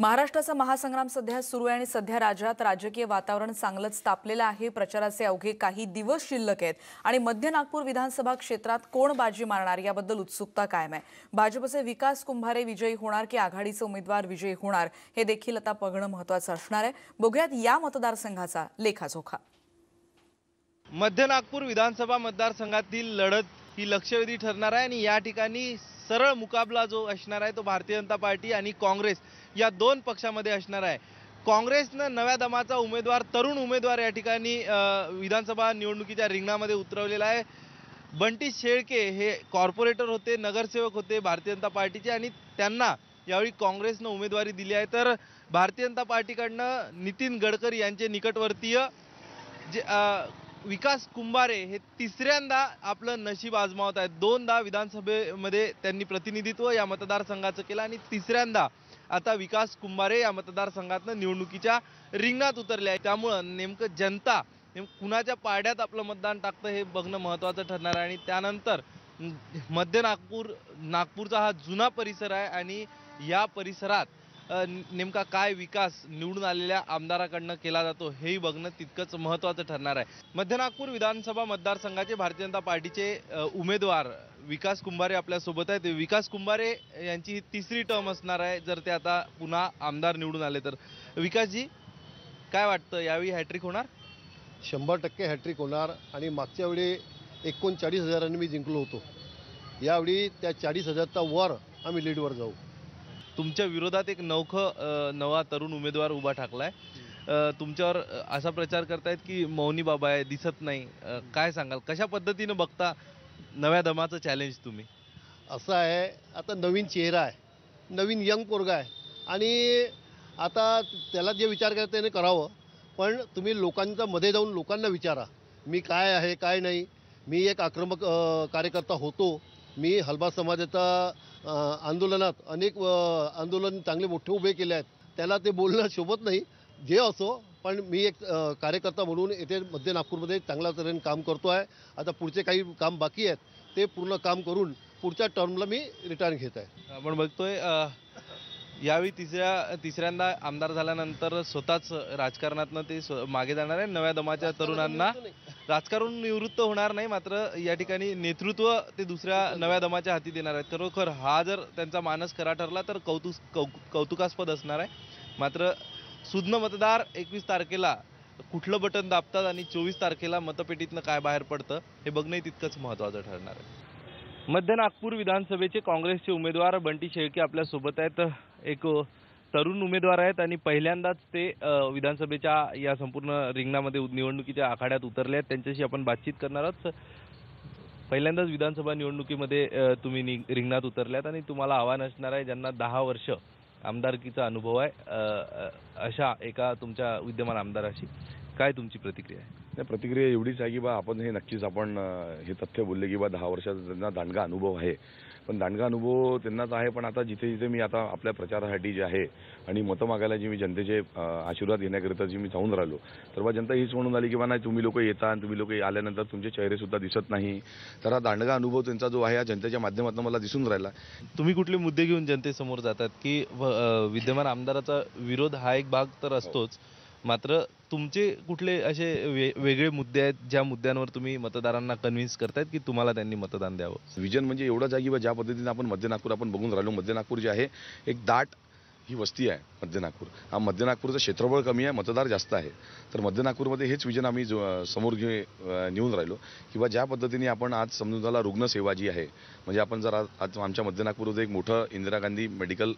महाराष्ट्राचा महासंग्राम सध्या सुरू आहे आणि सध्या राज्यात राजकीय वातावरण चांगलंच तापलेलं आहे. प्रचाराचे अवघे काही दिवस शिल्लक आहेत. आणि मध्य नागपूर विधानसभा क्षेत्रात कोण बाजी मारणार याबद्दल उत्सुकता कायम आहे. भाजपचे विकास कुंभारे विजयी होणार की आघाडीचे उमेदवार विजयी होणार हे देखील आता बघणं महत्वाचं असणार आहे. बघूयात या मतदारसंघाचा लेखाजोखा. मध्य नागपूर विधानसभा मतदारसंघातील लढत ही लक्षवेधी ठरणार आहे आणि या ठिकाणी सरळ मुकाबला जो असणार आहे तो भारतीय जनता पार्टी आणि काँग्रेस या दोन पक्षामध्ये असणार आहे. काँग्रेसनं नव्या दमाचा उमेदवार तरुण उमेदवार या ठिकाणी विधानसभा निवडणुकीच्या रिंगणामध्ये उतरवलेला आहे. बंटी शेळके हे कॉर्पोरेटर होते नगरसेवक होते भारतीय जनता पार्टीचे आणि त्यांना यावेळी काँग्रेसनं उमेदवारी दिली आहे. तर भारतीय जनता पार्टीकडनं नितीन गडकरी यांचे निकटवर्तीय जे विकास कुंभारे हे तिसऱ्यांदा आपलं नशीब आजमावत आहेत. दोनदा विधानसभेमध्ये त्यांनी प्रतिनिधित्व या मतदारसंघाचं केलं आणि तिसऱ्यांदा आता विकास कुंभारे या मतदारसंघातनं निवडणुकीच्या रिंगणात उतरले आहे त्यामुळं नेमकं जनता नेम कुणाच्या पाड्यात आपलं मतदान टाकतं हे बघणं महत्त्वाचं ठरणार आहे. आणि त्यानंतर मध्य नागपूर नागपूरचा हा जुना परिसर आहे आणि या परिसरात नेमका काय विकास निवडून आलेल्या आमदाराकडनं केला जातो हेही बघणं तितकंच महत्त्वाचं ठरणार आहे. मध्य नागपूर विधानसभा मतदारसंघाचे भारतीय जनता पार्टीचे उमेदवार विकास कुंभारे आपल्यासोबत आहेत. विकास कुंभारे यांची ही तिसरी टर्म असणार आहे जर ते आता पुन्हा आमदार निवडून आले तर. विकासजी काय वाटतं? यावेळी हॅट्रिक होणार? शंभर टक्के हॅट्रिक होणार आणि मागच्या वेळी एकोणचाळीस हजारांनी मी जिंकलो होतो. यावेळी त्या चाळीस हजारचा वर आम्ही लीडवर जाऊ. तुमच्या विरोधात एक नवख नवा तरुण उमेदवार उभा ठाकलाय. तुमच्यावर असा प्रचार करतायत की मौनी बाबा आहे दिसत नाही. काय सांगाल? कशा पद्धतीनं बघता नव्या दमाचं चॅलेंज तुम्ही? असं आहे आता नवीन चेहरा आहे नवीन यंग पोरगा आहे. आणि आता त्याला जे विचार करायचं त्याने करावं पण तुम्ही लोकांच्या मध्ये जाऊन लोकांना विचारा. मी काय आहे काय नाही? मी एक आक्रमक कार्यकर्ता होतो. मी हलबा समाजाचा आंदोलनात अनेक आंदोलन चांगले मोठे उभे केले आहेत. त्याला ते बोलणं शोभत नाही. जे असो पण मी एक कार्यकर्ता म्हणून येथे मध्य नागपूरमध्ये चांगल्या तऱ्हेने काम करतो आहे. आता पुढचे काही काम बाकी आहेत ते पूर्ण काम करून पुढच्या टर्मला मी रिटर्न घेत आहे. आपण बघतोय यावेळी तिसऱ्या तिसऱ्यांदा आमदार झाल्यानंतर स्वतःच राजकारणातनं ते स्व- मागे जाणार आहे. नव्या दमाच्या तरुणांना राजकारण निवृत्त होणार नाही मात्र या ठिकाणी नेतृत्व ते दुसऱ्या नव्या दमाच्या हाती देणार आहेत. खरोखर हा जर त्यांचा मानस खरा ठरला तर कौतुक कौ कौतुकास्पद असणार आहे. मात्र सुज्ञ मतदार एकवीस तारखेला कुठलं बटन दाबतात आणि चोवीस तारखेला मतपेटीतनं काय बाहेर पडतं हे बघणंही तितकंच महत्त्वाचं ठरणार आहे. मध्य नागपूर विधानसभेचे काँग्रेसचे उमेदवार बंटी शेळके आपल्यासोबत आहेत. एक तरुण उमेदवार आहेत आणि पहिल्यांदाच ते विधानसभेच्या या संपूर्ण रिंगणामध्ये निवडणुकीच्या आखाड्यात उतरले आहेत. त्यांच्याशी आपण बातचीत करणार आहोत. पहिल्यांदाच विधानसभा निवडणुकीमध्ये तुम्ही नि- रिंगणात उतरल्यात आणि तुम्हाला आव्हान असणार आहे ज्यांना दहा वर्ष आमदारकीचा अनुभव आहे. अशा एका तुमच्या विद्यमान आमदाराशी काय तुमची प्रतिक्रिया आहे? त्या प्रतिक्रिया एवढीच आहे की बा आपण हे नक्कीच आपण हे तथ्य बोलले की बा दहा वर्षाचा त्यांना दांडगा अनुभव आहे. पण दांडगा अनुभव त्यांनाच आहे पण आता जिथे जिथे मी आता आपल्या प्रचारासाठी जे आहे आणि मतं मागायला जी मी जनतेचे आशीर्वाद घेण्याकरिता जी मी जाऊन राहिलो तर बा जनता हीच म्हणून आली की बा नाही तुम्ही लोक येता आणि तुम्ही लोक आल्यानंतर तुमचे चेहरेसुद्धा दिसत नाही. तर हा दांडगा अनुभव त्यांचा जो आहे हा जनतेच्या माध्यमातून मला दिसून राहिला. तुम्ही कुठले मुद्दे घेऊन जनतेसमोर जातात की व- विद्यमान आमदाराचा विरोध हा एक भाग तर असतोच मात्र तुमचे कुठले असे वे वेगळे मुद्दे आहेत ज्या मुद्द्यांवर तुम्ही मतदारांना कन्व्हिन्स करतायत की तुम्हाला त्यांनी मतदान द्यावं? विजन म्हणजे एवढा जागी बा ज्या पद्धतीने आपण मध्य नागपूर आपण बघून राहिलो मध्य नागपूर जे आहे एक दाट ही वस्ती आहे मध्य नागपूर. हा मध्य नागपूरचं क्षेत्रफळ कमी आहे मतदार जास्त आहे. तर मध्य नागपूरमध्ये हेच विजन आम्ही समोर घे नेऊन राहिलो. किंवा ज्या पद्धतीने आपण आज समजून झाला रुग्णसेवा जी आहे म्हणजे आपण जर आज आज आमच्या मध्य नागपूरमध्ये एक मोठं इंदिरा गांधी मेडिकल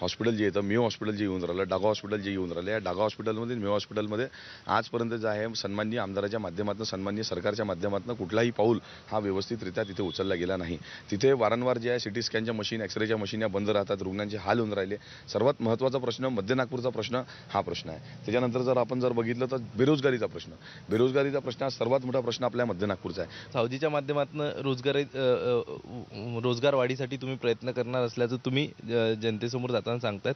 हॉस्पिटल जे येतं मेयो हॉस्पिटल जे येऊन राहिलं डागा हॉस्पिटल जे येऊन राहिलं या डागा हॉस्पिटलमध्ये मेयो हॉस्पिटलमध्ये आजपर्यंत जे आहे सन्माननीय आमदाराच्या माध्यमातून सन्माननीय सरकारच्या माध्यमातून कुठलाही पाऊल हा व्यवस्थितरित्या तिथे उचलला गेला नाही. तिथे वारंवार जे आहे सिटी स्कॅनच्या मशीन एक्सरेच्या मशीन या बंद राहतात रुग्णांचे हाल होऊन राहिले. सर्वात महत्त्वाचा प्रश्न मध्य नागपूरचा प्रश्न हा प्रश्न आहे. त्याच्यानंतर जर आपण जर बघितलं तर बेरोजगारीचा प्रश्न. बेरोजगारीचा प्रश्न हा सर्वात मोठा प्रश्न आपल्या मध्य नागपूरचा आहे. सावजीच्या माध्यमातून रोजगार रोजगार वाढीसाठी तुम्ही प्रयत्न करणार असल्याचं तुम्ही जनतेसमोर जाताना सांगतायत.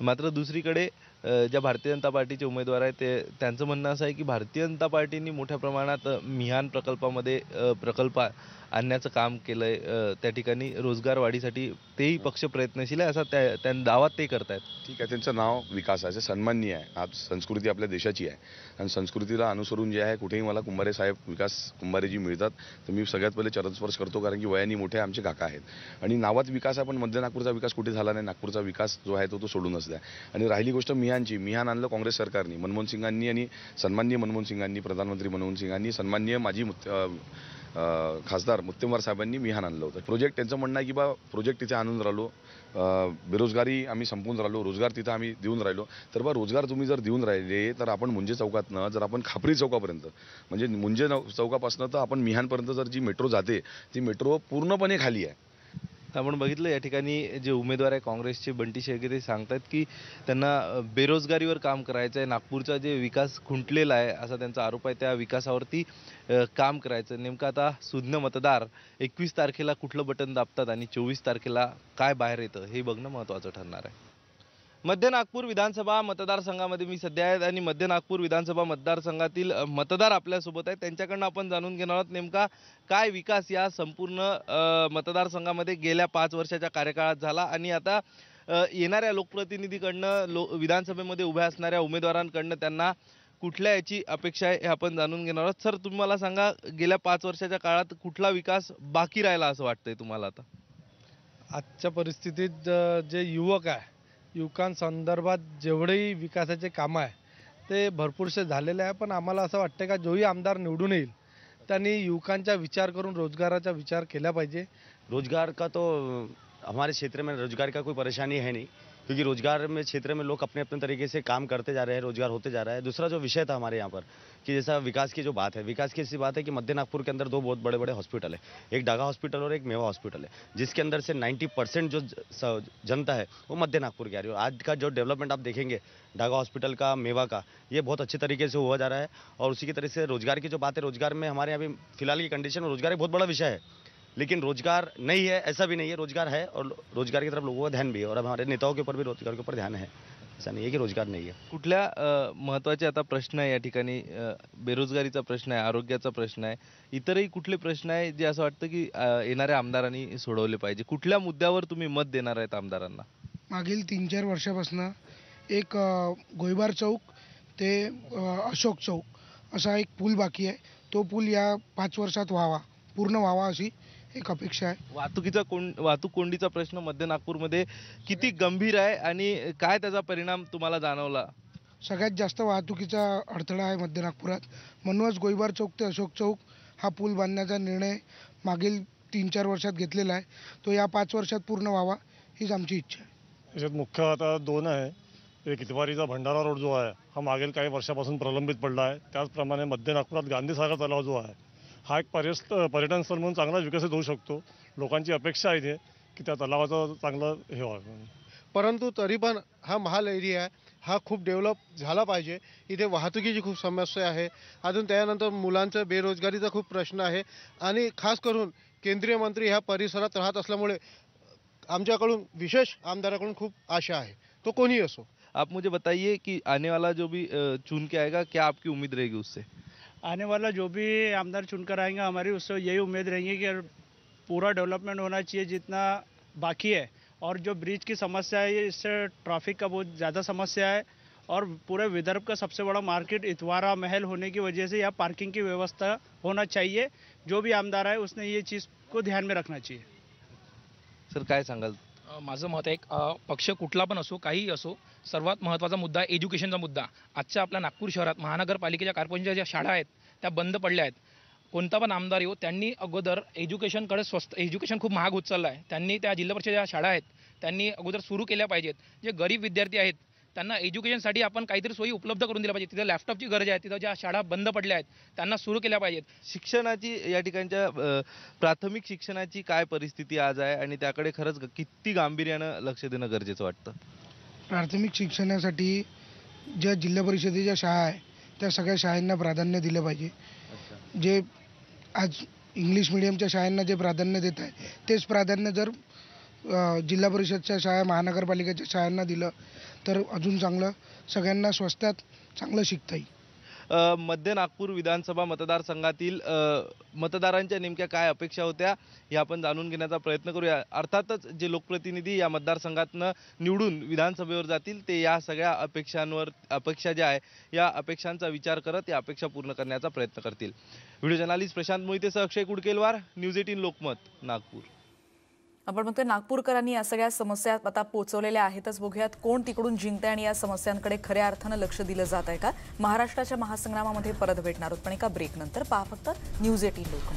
मात्र दुसरीकडे ज्या भारतीय जनता पार्टीचे उमेदवार आहेत ते त्यांचं म्हणणं असं आहे की भारतीय जनता पार्टीने मोठ्या प्रमाणात मिहान प्रकल्पामध्ये प्रकल्प आणण्याचं काम केलं आहे त्या ठिकाणी रोजगार वाढीसाठी तेही पक्ष प्रयत्नशील आहे असा त्या त्या दावा ते करत आहेत ठीक आहे त्यांचं नाव विकास आहे सन्माननीय आहे. आज संस्कृती आपल्या देशाची आहे. आणि संस्कृतीला अनुसरून जे आहे कुठेही मला कुंभारे साहेब विकास कुंभारेजी मिळतात. तर मी सगळ्यात पहिले चरणस्पर्श करतो कारण की वयाने मोठे आमचे काका आहेत. आणि नावात विकास आहे पण मध्य नागपूरचा विकास कुठे झाला नाही? नागपूरचा विकास जो आहे तो तो सोडूनच द्या आणि राहिली गोष्ट मिहानची मिहान आणलं काँग्रेस सरकारने मनमोहन सिंगांनी आणि सन्माननीय मनमोहन सिंगांनी प्रधानमंत्री मनमोहन सिंगांनी सन्माननीय माजी खासदार मुत्तेमवार साहेबांनी मिहान आणलं होतं. प्रोजेक्ट त्यांचं म्हणणं आहे की बा प्रोजेक्ट तिथे आणून राहिलो. बेरोजगारी आम्ही संपून राहिलो रोजगार तिथं आम्ही देऊन राहिलो. तर बा रोजगार तुम्ही जर देऊन राहिले तर आपण मुंजे चौकातनं जर आपण खापरी चौकापर्यंत म्हणजे मुंजे चौकापासनं तर आपण मिहानपर्यंत जर जी मेट्रो जाते ती मेट्रो पूर्णपणे खाली आहे. आपण बघितलं या ठिकाणी जे उमेदवार आहे काँग्रेसचे बंटी शेळके ते सांगतात की त्यांना बेरोजगारीवर काम करायचं आहे नागपूरचा जे विकास खुंटलेला आहे असा त्यांचा आरोप आहे त्या विकासावरती काम करायचं. नेमकं आता सुज्ञ मतदार एकवीस तारखेला कुठलं बटन दाबतात आणि चोवीस तारखेला काय बाहेर येतं हे बघणं महत्त्वाचं ठरणार आहे. मध्य नागपूर विधानसभा मतदारसंघामध्ये मी सध्या आहेत आणि मध्य नागपूर विधानसभा मतदारसंघातील मतदार आपल्यासोबत आहेत. त्यांच्याकडनं आपण जाणून घेणार आहोत नेमका काय विकास या संपूर्ण मतदारसंघामध्ये गेल्या पाच वर्षाच्या कार्यकाळात झाला आणि आता येणाऱ्या लोकप्रतिनिधीकडनं लो विधानसभेमध्ये उभ्या असणाऱ्या उमेदवारांकडनं त्यांना कुठल्या याची अपेक्षा आहे हे आपण जाणून घेणार आहोत. सर तुम्ही मला सांगा गेल्या पाच वर्षाच्या काळात कुठला विकास बाकी राहिला असं वाटतंय तुम्हाला आता? आजच्या परिस्थितीत जे युवक आहे युवकांसंदर्भात जेवढेही विकासाचे कामं आहे ते भरपूरसे झालेले आहे. पण आम्हाला असं वाटतं का जोही आमदार निवडून येईल त्यांनी युवकांचा विचार करून रोजगाराचा विचार केला पाहिजे. रोजगार का तो हमारे क्षेत्र में रोजगार का कोई परेशानी है नहीं. क्योंकि रोज़गार में क्षेत्र में लोग अपने अपने तरीके से काम करते जा रहे हैं, रोज़गार होते जा रहा है। दूसरा जो विषय था हमारे यहाँ पर, कि जैसा विकास की जो बात है, विकास की ऐसी बात है कि मध्य नागपुर के अंदर दो बहुत बड़े बड़े हॉस्पिटल है। एक डागा हॉस्पिटल और एक मेवा हॉस्पिटल है, जिसके अंदर से 90 परसेंट जो जनता है, वो मध्य नागपुर की आ रही है। और आज का जो डेवलपमेंट आप देखेंगे, डागा हॉस्पिटल का, मेवा का, ये बहुत अच्छे तरीके से हुआ जा रहा है और उसी की तरह से रोज़गार की जो बात है, रोज़गार में हमारे यहाँ भी फ़िलहाल की कंडीशन में रोज़गार एक बहुत बड़ा विषय है। लेकिन रोजगार नहीं है ऐसा भी नहीं है रोजगार है और रोजगार की तरफ लोगों का ध्यान भी है और अब हमारे नेताओं के ऊपर भी रोजगार के ऊपर ध्यान है। ऐसा नहीं है कि रोजगार नहीं है। कुठल्या महत्त्वाचे आता प्रश्न आहे या ठिकाणी बेरोजगारीचा प्रश्न आहे आरोग्याचा प्रश्न आहे इतरही कुठले प्रश्न आहे जे असं वाटतं की येणाऱ्या आमदारांनी सोडवले पाहिजे? कुठल्या मुद्द्यावर तुम्ही मत देणार आहेत आमदारांना? मागील तीन चार वर्षापासून एक अ, गोळीबार चौक ते अशोक चौक असा एक पूल बाकी आहे. तो पूल या पाच वर्षात व्हावा पूर्ण व्हावा अशी एक अपेक्षा आहे. वाहतुकीचा कोण वाहतूक कोंडीचा प्रश्न मध्य नागपूरमध्ये किती गंभीर आहे आणि काय त्याचा परिणाम तुम्हाला जाणवला? सगळ्यात जास्त वाहतुकीचा अडथळा आहे मध्य नागपुरात. म्हणूनच गोळीबार चौक ते अशोक चौक हा पूल बांधण्याचा निर्णय मागील तीन चार वर्षात घेतलेला आहे. तो या पाच वर्षात पूर्ण व्हावा हीच आमची इच्छा आहे. याच्यात मुख्य आता दोन आहे. एक इतवारीचा भंडारा रोड जो आहे हा मागील काही वर्षापासून प्रलंबित पडला आहे. त्याचप्रमाणे मध्य नागपुरात गांधीसागर तलाव जो आहे हा एक पर्यस्त पर्यटन स्थळ म्हणून चांगला विकसित होऊ शकतो. लोकांची अपेक्षा आहे इथे की त्या तलावाचं चांगलं हे व्हावं. परंतु तरी पण हा महाल एरिया आहे हा खूप डेव्हलप झाला पाहिजे. इथे वाहतुकीची खूप समस्या आहे. अजून त्यानंतर मुलांचं बेरोजगारीचा खूप प्रश्न आहे. आणि खास करून केंद्रीय मंत्री ह्या परिसरात राहत असल्यामुळे आमच्याकडून विशेष आमदाराकडून खूप आशा आहे. तो कोणीही असो. आप मुझे बताइए कि आने वाला जो भी चुन के आएगा क्या आपकी उम्मीद रहेगी उससे? आने वाला जो भी आमदार चुनकर आएँगे, हमारी उससे यही उम्मीद रहेंगी कि पूरा डेवलपमेंट होना चाहिए जितना बाकी है। और जो ब्रिज की समस्या है, इससे ट्रैफ़िक का बहुत ज़्यादा समस्या है और पूरे विदर्भ का सबसे बड़ा मार्केट इतवारा महल होने की वजह से यहाँ पार्किंग की व्यवस्था होना चाहिए। जो भी आमदार है उसने ये चीज़ को ध्यान में रखना चाहिए। सर, काय सांगाल? माझं मत आहे पक्ष कुठला पण असो काहीही असो सर्वात महत्त्वाचा मुद्दा एज्युकेशनचा मुद्दा. आजच्या आपल्या नागपूर शहरात महानगरपालिकेच्या कॉर्पोरेशनच्या ज्या शाळा आहेत त्या बंद पडल्या आहेत. कोणता पण आमदार येऊ त्यांनी अगोदर एज्युकेशनकडे स्वस्त एज्युकेशन खूप महाग होत चाललं आहे. त्यांनी त्या जिल्हा परिषदेच्या ज्या शाळा आहेत त्यांनी अगोदर सुरू केल्या पाहिजेत. जे गरीब विद्यार्थी आहेत त्यांना एज्युकेशनसाठी आपण काहीतरी सोयी उपलब्ध करून दिल्या पाहिजे तिथं लॅपटॉपची गरज आहे तिथं ज्या शाळा बंद पडल्या आहेत त्यांना सुरू केल्या पाहिजेत. शिक्षणाची या ठिकाणच्या प्राथमिक शिक्षणाची काय परिस्थिती आज आहे? आणि त्याकडे खरंच किती गांभीर्यानं लक्ष देणं गरजेचं वाटतं? प्राथमिक शिक्षणासाठी ज्या जिल्हा परिषदेच्या शाळा आहे त्या सगळ्या शाळांना प्राधान्य दिलं पाहिजे. जे आज इंग्लिश मिडियमच्या शाळांना जे प्राधान्य देत आहे तेच प्राधान्य जर जिल्हा परिषदच्या शाळा महानगरपालिकेच्या शाळांना दिलं. तर अजून चांगलं सगळ्यांना स्वस्तात चांगलं शिकता येईल. मध्य नागपूर विधानसभा मतदारसंघातील मतदारांच्या नेमक्या काय अपेक्षा होत्या हे आपण जाणून घेण्याचा प्रयत्न करूया. अर्थातच जे लोकप्रतिनिधी या मतदारसंघातनं निवडून विधानसभेवर जातील ते या सगळ्या अपेक्षांवर अपेक्षा ज्या आहे या अपेक्षांचा विचार करत या अपेक्षा पूर्ण करण्याचा प्रयत्न करतील. व्हिडिओ जर्नालिस्ट प्रशांत मोहितेसह अक्षय कुडकेलवार न्यूज एटीन लोकमत नागपूर. आपण म्हणतोय नागपूरकरांनी या सगळ्या समस्या आता पोहोचवलेल्या आहेतच. बघूयात कोण तिकडून जिंकतंय आणि या समस्यांकडे खऱ्या अर्थानं लक्ष दिलं जात आहे का? महाराष्ट्राच्या महासंग्रामामध्ये परत भेटणार आहोत पण एका ब्रेक नंतर. पहा फक्त न्यूज एटीन लोक.